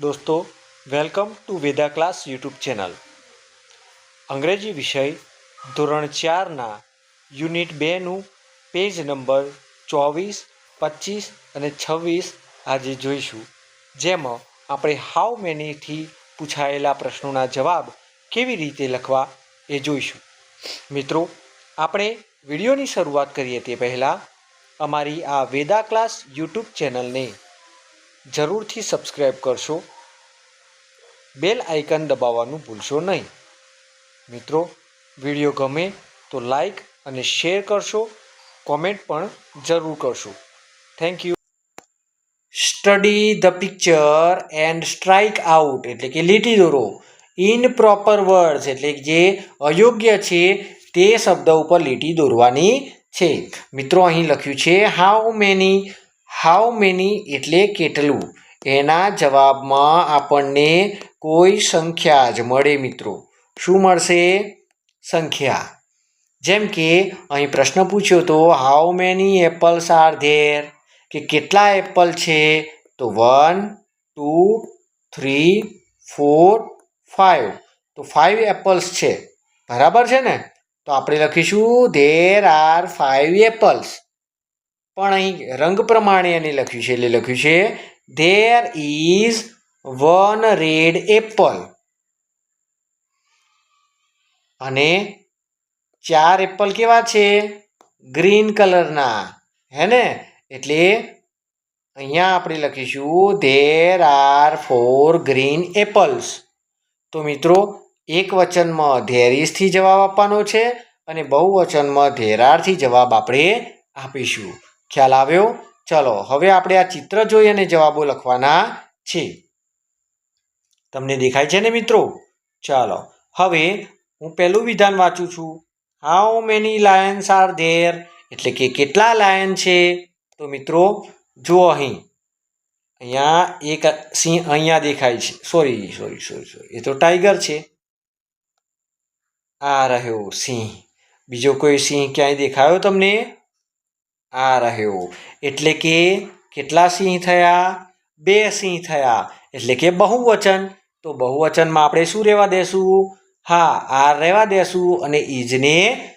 દોસ્તો, welcome to Veda class YouTube channel. અંગ્રેજી વિષય ધોરણ ચારના યુનિટ બેનું પેજ નંબર ચોવીસ, પચીસ અને છવ્વીસ આજે જોઈશું, જેમાં આપણે હાઉ મેનીથી પૂછાયેલા પ્રશ્નોના જવાબ કેવી રીતે લખવા એ જોઈશું. મિત્રો, આપણે વિડીયોની શરૂઆત કરીએ તે પહેલાં અમારી આ વેદા ક્લાસ યુટ્યુબ ચેનલને જરૂરથી સબસ્ક્રાઈબ કરશો. બેલ આઇકન દબાવવાનું ભૂલશો નહીં. મિત્રો, વીડિયો ગમે તો લાઈક અને શેર કરશો. કોમેન્ટ પણ જરૂર કરશો. Thank you study the picture and strike out એટલે કે લીટી દોરો. ઇન પ્રોપર વર્ડ્સ એટલે જે અયોગ્ય છે તે શબ્દ ઉપર લીટી દોરવાની છે. મિત્રો, અહીં લખ્યું છે હાઉ મેની હાઉ મેની એટલે કેટલું? એના જવાબમાં આપણને કોઈ સંખ્યા જ મળે મિત્રો. શું મળશે? સંખ્યા. જેમ કે અહીં પ્રશ્ન પૂછ્યો તો how many apples are there કે કેટલા એપલ છે? તો one two three four five તો ફાઇવ એપલ્સ છે. બરાબર છે ને? તો આપણે લખીશું ધેર આર ફાઇવ એપલ્સ પણ અહીં રંગ પ્રમાણે એને લખ્યું છે. એટલે લખ્યું છે there is one red apple અને ચાર એપલ કેવા છે? ગ્રીન કલરના. હે ને? એટલે અહીંયા આપણે લખીશું there are four green apples તો મિત્રો, એક વચનમાં ધેરીસથી જવાબ આપવાનો છે અને બહુવચનમાં ધેરારથી જવાબ આપણે આપીશું. ખ્યાલ આવ્યો? ચલો, હવે આપણે આ ચિત્ર જોઈ અને જવાબો લખવાના છે. તમને દેખાય છે ને મિત્રો? ચાલો, હવે હું પહેલું વિધાન વાંચું છું. How many lions are there એટલે કે કેટલા લાયન છે? તો મિત્રો, જુઓ અહીં. અહીંયા એક સિંહ અહીંયા દેખાય છે. સોરી સોરી સોરી સોરી એ તો ટાઈગર છે. આ રહ્યો સિંહ. બીજો કોઈ સિંહ ક્યાંય દેખાયો તમને? આ રહ્યો. એટલે કે કેટલા સિંહ થયા? બે સિંહ થયા. એટલે કે બહુવચન. તો બહુવચનમાં આપણે શું રહેવા દેશું? હા, આ રહેવા દેશું અને ઈજને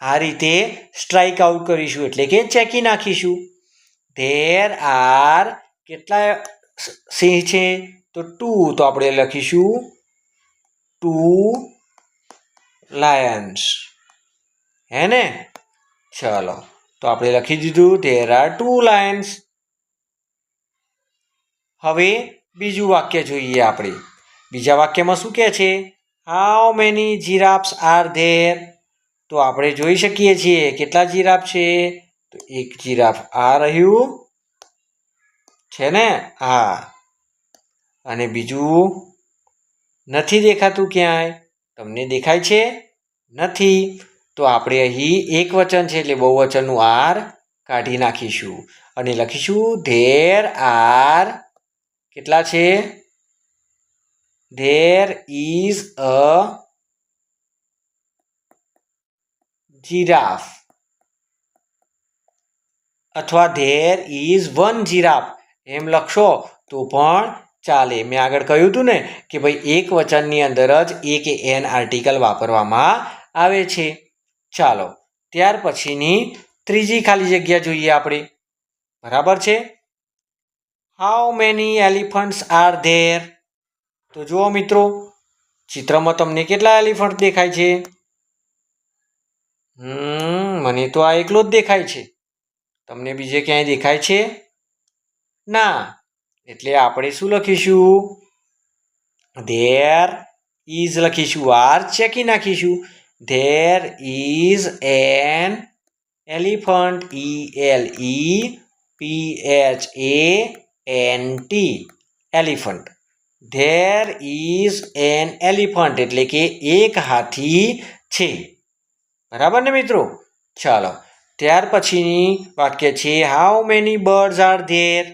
આ રીતે સ્ટ્રાઇક આઉટ કરીશું. એટલે કે ચેકી નાખીશું. ધેર આર કેટલા સિંહ છે? તો ટુ. તો આપણે લખીશું. Two lions. હે ને? ચલો. તો આપણે લખી દીધું ધેર આર ટુ લાયન્સ હવે બીજું વાક્ય જોઈએ આપણે. બીજા વાક્યમાં શું કહે છે? How many giraffes are there તો આપણે જોઈ શકીએ છીએ, કેટલા જીરાફ છે? તો એક જીરાફ આ રહ્યું છે ને? હા. અને બીજું, નથી દેખાતું ક્યાંય? તમને દેખાય છે? નથી. તો આપણે અહીં એક વચન છે એટલે બહુવચનનું આર કાઢી નાખીશું. અને લખીશું, ધેર આર કેટલા છે? There is a giraffe. અથવા, ધેર ઇઝ વન જીરાફ. એમ લખશો તો પણ ચાલે. મેં આગળ કહ્યું હતું ને કે ભાઈ એક વચનની અંદર જ એક એન આર્ટિકલ વાપરવામાં આવે છે. ચાલો, ત્યાર પછીની ત્રીજી ખાલી જગ્યા જોઈએ આપણે. બરાબર છે? How many elephants are there તો જુઓ મિત્રો, ચિત્રમાં તમને કેટલા એલિફન્ટ દેખાય છે? હમ, મને તો આ એકલો જ દેખાય છે. તમને બીજે ક્યાંય દેખાય છે? ના. એટલે આપણે શું લખીશું? ધેર ઇઝ લખીશું આર ચેકી નાખીશું. There is an elephant E L E P H A N T elephant there is an elephant એટલે કે એક હાથી છે. બરાબર ને મિત્રો? ચાલો. ત્યાર પછીની વાક્ય છે how many birds are there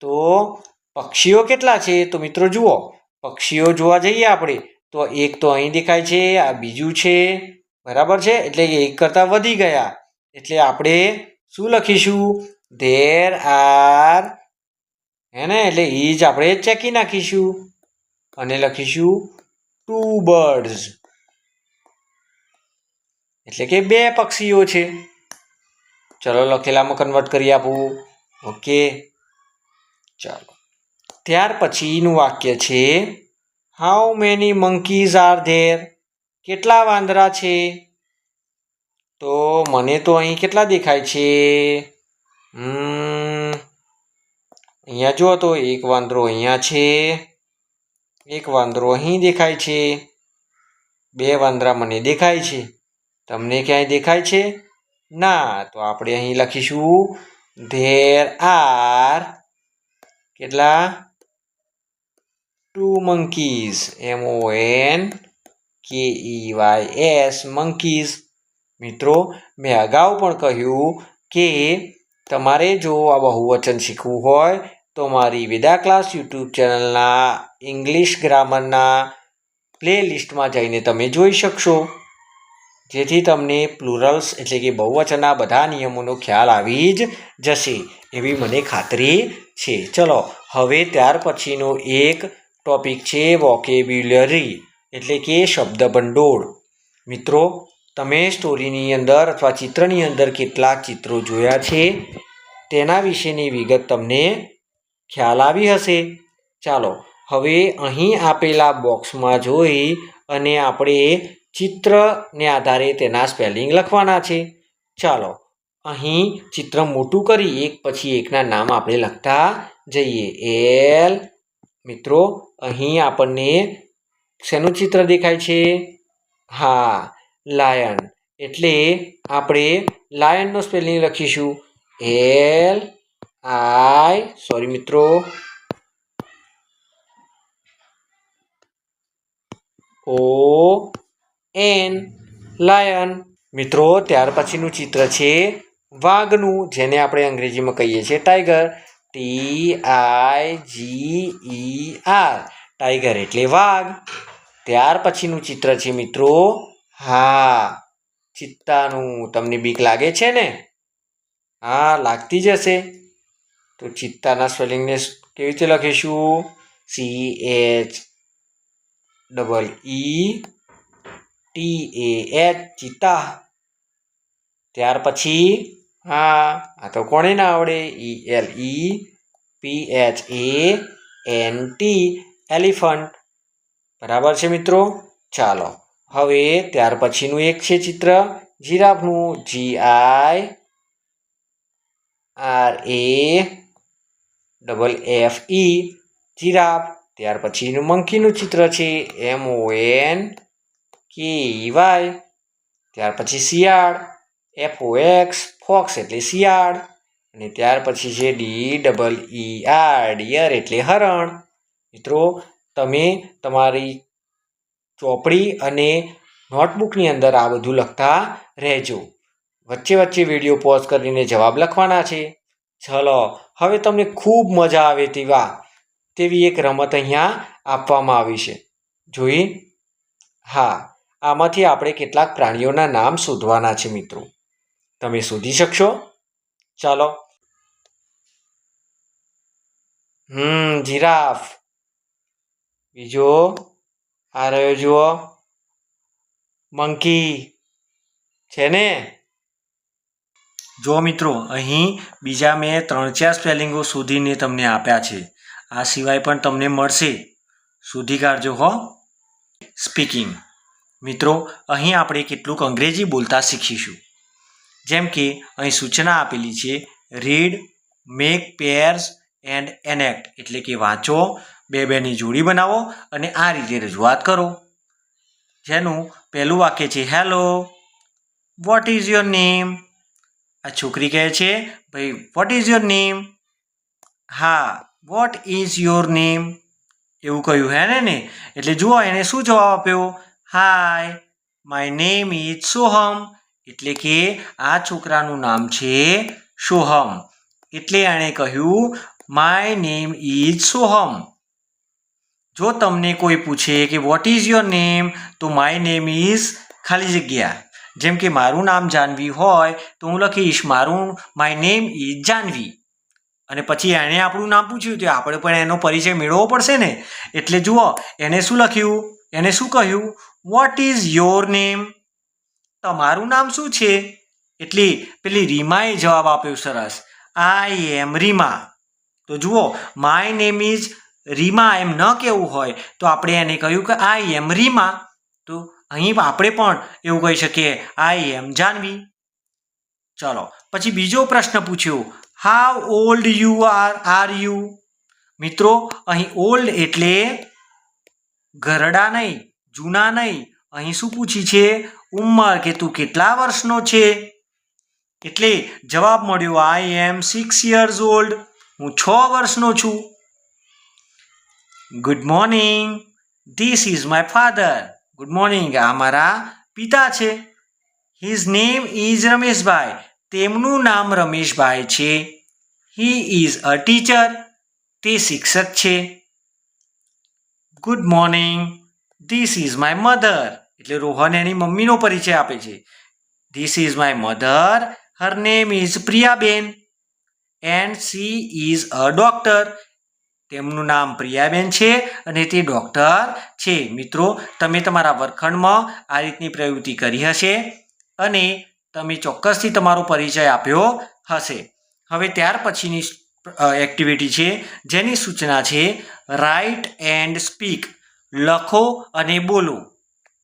તો પક્ષીઓ કેટલા છે? તો મિત્રો જુઓ. પક્ષીઓ જોવા જઈએ આપણે. તો એક તો અહીં દેખાય છે, આ બીજું છે, બરાબર છે? એટલે એક કરતાં વધી ગયા. એટલે આપણે શું લખીશું? ધેર આર, હે ને? એટલે જ આપણે ચેકી નાખીશું. અને લખીશું, ટુ બર્ડ્સ. એટલે કે બે પક્ષીઓ છે. ચલો લખેલામાં કન્વર્ટ કરી આપું. ઓકે. ચાલો. ત્યાર પછીનું વાક્ય છે how many monkeys are there કેટલા વાંદરા છે? તો મને તો અહીં કેટલા દેખાય છે? અહીંયા જુઓ તો એક વાંદરો અહીંયા છે. એક વાંદરો અહીં દેખાય છે. બે વાંદરા મને દેખાય છે. તમને ક્યાંય દેખાય છે? ના, તો આપણે અહીં લખીશું. ધેર આર કેટલા? Two monkeys M O N K E Y S monkeys મિત્રો, મેં અગાઉ પણ કહ્યું કે તમારે જો આ બહુવચન શીખવું હોય, તો મારી વેદા ક્લાસ યુટ્યુબ ચેનલના ઇંગ્લિશ ગ્રામરના પ્લે લિસ્ટમાં જઈને તમે જોઈ શકશો. જેથી તમને પ્લુરલ્સ એટલે કે બહુવચનના બધા નિયમોનો ખ્યાલ આવી જ જશે. એવી મને ખાતરી છે. ચલો, હવે ત્યાર પછીનો એક ટોપિક છે વોકેબ્યુલરી એટલે કે શબ્દ ભંડોળ મિત્રો, તમે સ્ટોરીની અંદર અથવા ચિત્રની અંદર કેટલાક ચિત્રો જોયા છે? તેના વિશેની વિગત તમને ખ્યાલ આવી હશે. ચાલો, હવે અહીં આપેલા બોક્સમાં જોઈ અને આપણે ચિત્રને આધારે તેના સ્પેલિંગ લખવાના છે. ચાલો, અહીં ચિત્ર મોટું કરી એક પછી એકના નામ આપણે લખતા જઈએ. એલ મિત્રો અહીં આપણને શેનું ચિત્ર દેખાય છે? હા, લાયન. એટલે આપણે લાયનનો સ્પેલિંગ લખીશું. એલ આઈ, સોરી મિત્રો. O N, lion. મિત્રો, ત્યાર પછીનું ચિત્ર છે વાઘનું, જેને આપણે અંગ્રેજીમાં કહીએ છીએ tiger. T I G E R tiger એટલે વાઘ. ત્યાર પછીનું ચિત્ર છે મિત્રો, હા. ચિત્તાનું તમને બીક લાગે છે ને? હા, લાગતી જ હશે. તો ચિત્તાના સ્પેલિંગને કેવી રીતે લખીશું? C H double E T A H cheetah. ત્યાર પછી હા, આ તો કોણે ના આવડે? E, L, E, P, H, A, N, T, elephant. બરાબર છે મિત્રો? ચાલો, હવે ત્યાર પછીનું એક છે ચિત્ર. જીરાફનું, G I, R, A, double F, E, giraffe. ત્યાર પછીનું મંકીનું ચિત્ર છે એમ ઓ એન કે વાય. ત્યાર પછી શિયાળ. એફ ઓ એક્સ ફોક્સ એટલે શિયાળ, અને ત્યાર પછી છે D double E R deer એટલે હરણ. મિત્રો, તમે તમારી ચોપડી અને નોટબુકની અંદર આ બધું લખતા રહેજો. વચ્ચે વચ્ચે વીડિયો પોઝ કરીને જવાબ લખવાના છે. ચલો, હવે તમને ખૂબ મજા આવે તેવા, તેવી એક રમત અહીંયા આપવામાં આવી છે. જોઈ? હા, આમાંથી આપણે કેટલાક પ્રાણીઓના નામ શોધવાના છે મિત્રો. તમે શોધી શકશો? ચાલો. Hmm, giraffe. બીજો. આ રહ્યો જુઓ. મંકી. છે ને? જો મિત્રો, અહીં બીજા મેં ત્રણ ચાર સ્પેલિંગો શોધીને તમને આપ્યા છે. આ સિવાય પણ તમને મળશે. શોધી કાઢજો હો. સ્પીકિંગ. મિત્રો, અહીં આપણે કેટલુંક અંગ્રેજી બોલતા શીખીશું. જેમ કે અહીં સૂચના આપેલી છે read make pairs and enact એટલે કે વાંચો, બે બેની જોડી બનાવો અને આ રીતે રજૂઆત કરો. જેનું પહેલું વાક્ય છે hello what is your name આ છોકરી કહે છે, ભાઈ વોટ ઇઝ યોર નેમ હા વોટ ઇઝ યોર નેમ એવું કહ્યું, હે ને ને એટલે જુઓ, એને શું જવાબ આપ્યો? Hi my name is Soham એટલે કે આ છોકરાનું નામ છે સોહમ. એટલે એણે કહ્યું માય નેમ ઇઝ સોહમ. જો તમને કોઈ પૂછે કે વોટ ઇઝ યોર નેમ તો માય નેમ ઇઝ ખાલી જગ્યા. જેમ કે, મારું નામ જાનવી હોય, તો હું લખીશ, મારું માય નેમ ઇઝ જાનવી. અને પછી એણે આપણું નામ પૂછ્યું, તો આપણે પણ એનો પરિચય મેળવવો પડશે ને? એટલે જુઓ એને શું લખ્યું? એને શું કહ્યું? વોટ ઇઝ યોર નેમ તમારું નામ શું છે? એટલી પેલી રીમાએ જવાબ આપ્યો સરસ. આઈ એમ રીમા. તો જુઓ માય નેમ ઇઝ રીમા એમ ન કહેવું હોય. તો આપણે એને કહ્યું કે આઈ એમ રીમા. તો અહીં આપણે પણ એવું કહી શકીએ આઈ એમ જાનવી. ચલો, પછી બીજો પ્રશ્ન પૂછ્યો how old you are are you મિત્રો, અહીં ઓલ્ડ એટલે ઘરડા નહીં, જૂના નહીં. અહીં શું પૂછી છે? ઉંમર કે તું કેટલા વર્ષનો છે? એટલે જવાબ મળ્યો I am six years old હું છ વર્ષનો છું. Good morning this is my father good morning આ મારા પિતા છે. His name is Rameshbhai. તેમનું નામ રમેશભાઈ છે. હી ઇઝ અ ટીચર તે શિક્ષક છે. Good morning this is my mother એટલે રોહન એની મમ્મીનો પરિચય આપે છે. This is my mother her name is Priyaben and she is a doctor તેમનું નામ પ્રિયાબેન છે અને તે ડૉક્ટર છે. મિત્રો, તમે તમારા વર્ગખંડમાં આ રીતની પ્રવૃત્તિ કરી હશે અને તમે ચોક્કસથી તમારો પરિચય આપ્યો હશે. હવે ત્યાર પછીની એક્ટિવિટી છે, જેની સૂચના છે રાઇટ એન્ડ સ્પીક લખો અને બોલો.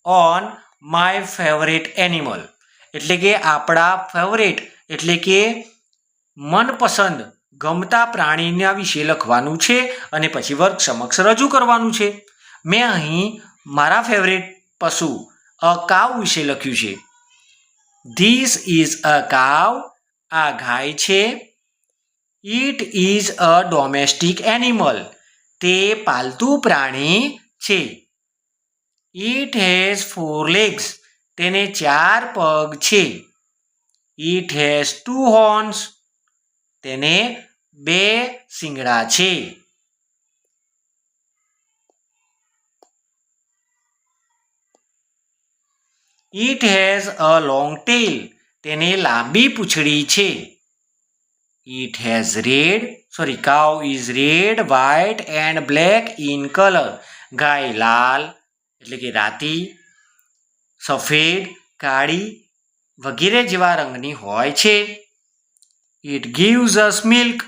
ઓન માય ફેવરેટ એનિમલ એટલે કે આપણા ફેવરેટ એટલે કે મનપસંદ, ગમતા પ્રાણીના વિશે લખવાનું છે અને પછી વર્ગ સમક્ષ રજૂ કરવાનું છે. મેં અહીં મારા ફેવરેટ પશુ, અ કાવ વિશે લખ્યું છે. ધીસ ઇઝ અ કાવ આ ગાય છે. It is a domestic animal તે પાલતુ પ્રાણી છે. ઇટ હેઝ ફોર લેગ્સ તેને ચાર પગ છે. ઇટ હેઝ ટુ હોર્ન્સ તેને બે શિંગડા છે. It has a long tail તેને લાંબી પૂંછડી છે. It has red sorry cow is red white and black in colour ગાય લાલ એટલે કે રાતી સફેદ, કાળી વગેરે જેવા રંગની હોય છે. ઇટ ગીવ્સ અસ મિલ્ક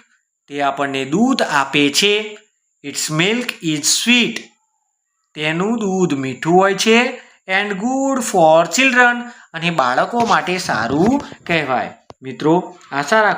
તે આપણને દૂધ આપે છે. ઇટ્સ મિલ્ક ઇઝ સ્વીટ તેનું દૂધ મીઠું હોય છે એન્ડ ગુડ ફોર ચિલ્ડ્રન અને બાળકો માટે સારું કહેવાય. મિત્રો, આશા રાખ